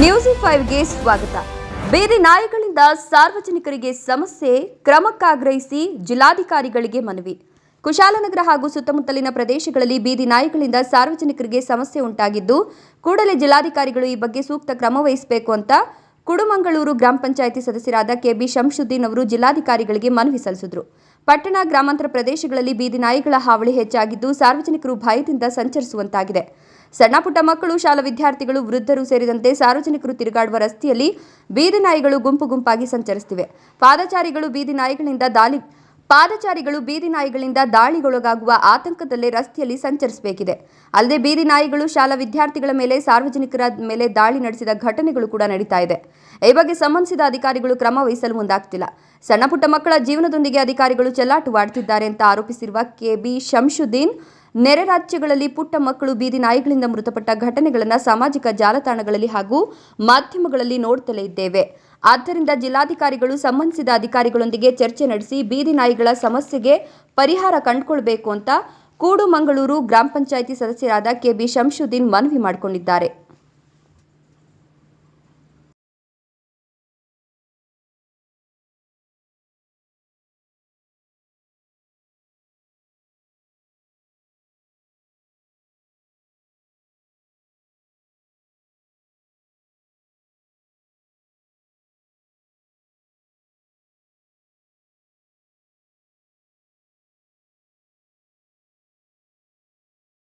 News ಫೈವ್ಗೆ ಸ್ವಾಗತ. ಬೇರೆ ನಾಯಿಗಳಿಂದ ಸಾರ್ವಜನಿಕರಿಗೆ ಸಮಸ್ಯೆ, ಕ್ರಮಕ್ಕಾಗ್ರಹಿಸಿ ಜಿಲ್ಲಾಧಿಕಾರಿಗಳಿಗೆ ಮನವಿ. ಕುಶಾಲನಗರ ಹಾಗೂ ಸುತ್ತಮುತ್ತಲಿನ ಪ್ರದೇಶಗಳಲ್ಲಿ ಬೀದಿ ನಾಯಿಗಳಿಂದ ಸಾರ್ವಜನಿಕರಿಗೆ ಸಮಸ್ಯೆ ಉಂಟಾಗಿದ್ದು, ಕೂಡಲೇ ಜಿಲ್ಲಾಧಿಕಾರಿಗಳು ಈ ಬಗ್ಗೆ ಸೂಕ್ತ ಕ್ರಮ ವಹಿಸಬೇಕು ಅಂತ ಕುಡುಮಂಗಳೂರು ಗ್ರಾಮ ಪಂಚಾಯಿತಿ ಸದಸ್ಯರಾದ ಕೆಬಿ ಶಂಶುದ್ದೀನ್ ಅವರು ಜಿಲ್ಲಾಧಿಕಾರಿಗಳಿಗೆ ಮನವಿ ಸಲ್ಲಿಸಿದರು. ಪಟ್ಟಣ, ಗ್ರಾಮಾಂತರ ಪ್ರದೇಶಗಳಲ್ಲಿ ಬೀದಿ ನಾಯಿಗಳ ಹಾವಳಿ ಹೆಚ್ಚಾಗಿದ್ದು, ಸಾರ್ವಜನಿಕರು ಭಯದಿಂದ ಸಂಚರಿಸುವಂತಾಗಿದೆ. ಸಣ್ಣ ಪುಟ್ಟ ಮಕ್ಕಳು, ಶಾಲಾ ವಿದ್ಯಾರ್ಥಿಗಳು, ವೃದ್ಧರು ಸೇರಿದಂತೆ ಸಾರ್ವಜನಿಕರು ತಿರುಗಾಡುವ ರಸ್ತೆಯಲ್ಲಿ ಬೀದಿ ನಾಯಿಗಳು ಗುಂಪು ಗುಂಪಾಗಿ ಸಂಚರಿಸುತ್ತಿವೆ. ಪಾದಚಾರಿಗಳು ಬೀದಿ ನಾಯಿಗಳಿಂದ ದಾಳಿ, ಪಾದಚಾರಿಗಳು ಬೀದಿ ನಾಯಿಗಳಿಂದ ದಾಳಿಗೊಳಗಾಗುವ ಆತಂಕದಲ್ಲೇ ರಸ್ತೆಯಲ್ಲಿ ಸಂಚರಿಸಬೇಕಿದೆ. ಅಲ್ಲದೆ ಬೀದಿ ನಾಯಿಗಳು, ಶಾಲಾ ವಿದ್ಯಾರ್ಥಿಗಳ ಮೇಲೆ, ಸಾರ್ವಜನಿಕರ ಮೇಲೆ ದಾಳಿ ನಡೆಸಿದ ಘಟನೆಗಳು ಕೂಡ ನಡೀತಾ ಇದೆ. ಈ ಬಗ್ಗೆ ಸಂಬಂಧಿಸಿದ ಅಧಿಕಾರಿಗಳು ಕ್ರಮ ವಹಿಸಲು ಮುಂದಾಗ್ತಿಲ್ಲ ಸಣ್ಣ ಪುಟ್ಟ ಮಕ್ಕಳ ಜೀವನದೊಂದಿಗೆ ಅಧಿಕಾರಿಗಳು ಚೆಲ್ಲಾಟವಾಡ್ತಿದ್ದಾರೆ ಅಂತ ಆರೋಪಿಸಿರುವ ಕೆಬಿ ಶಂಶುದ್ದೀನ್ ನೆರೆ ರಾಜ್ಯಗಳಲ್ಲಿ ಪುಟ್ಟ ಮಕ್ಕಳು ಬೀದಿ ನಾಯಿಗಳಿಂದ ಮೃತಪಟ್ಟ ಘಟನೆಗಳನ್ನು ಸಾಮಾಜಿಕ ಜಾಲತಾಣಗಳಲ್ಲಿ ಹಾಗೂ ಮಾಧ್ಯಮಗಳಲ್ಲಿ ನೋಡುತ್ತಲೇ ಇದ್ದೇವೆ. ಆದ್ದರಿಂದ ಜಿಲ್ಲಾಧಿಕಾರಿಗಳು ಸಂಬಂಧಿಸಿದ ಅಧಿಕಾರಿಗಳೊಂದಿಗೆ ಚರ್ಚೆ ನಡೆಸಿ ಬೀದಿ ನಾಯಿಗಳ ಸಮಸ್ಯೆಗೆ ಪರಿಹಾರ ಕಂಡುಕೊಳ್ಬೇಕು ಅಂತ ಕೂಡುಮಂಗಳೂರು ಗ್ರಾಮ ಪಂಚಾಯಿತಿ ಸದಸ್ಯರಾದ ಕೆಬಿ ಶಂಶುದ್ದೀನ್ ಮನವಿ ಮಾಡಿಕೊಂಡಿದ್ದಾರೆ.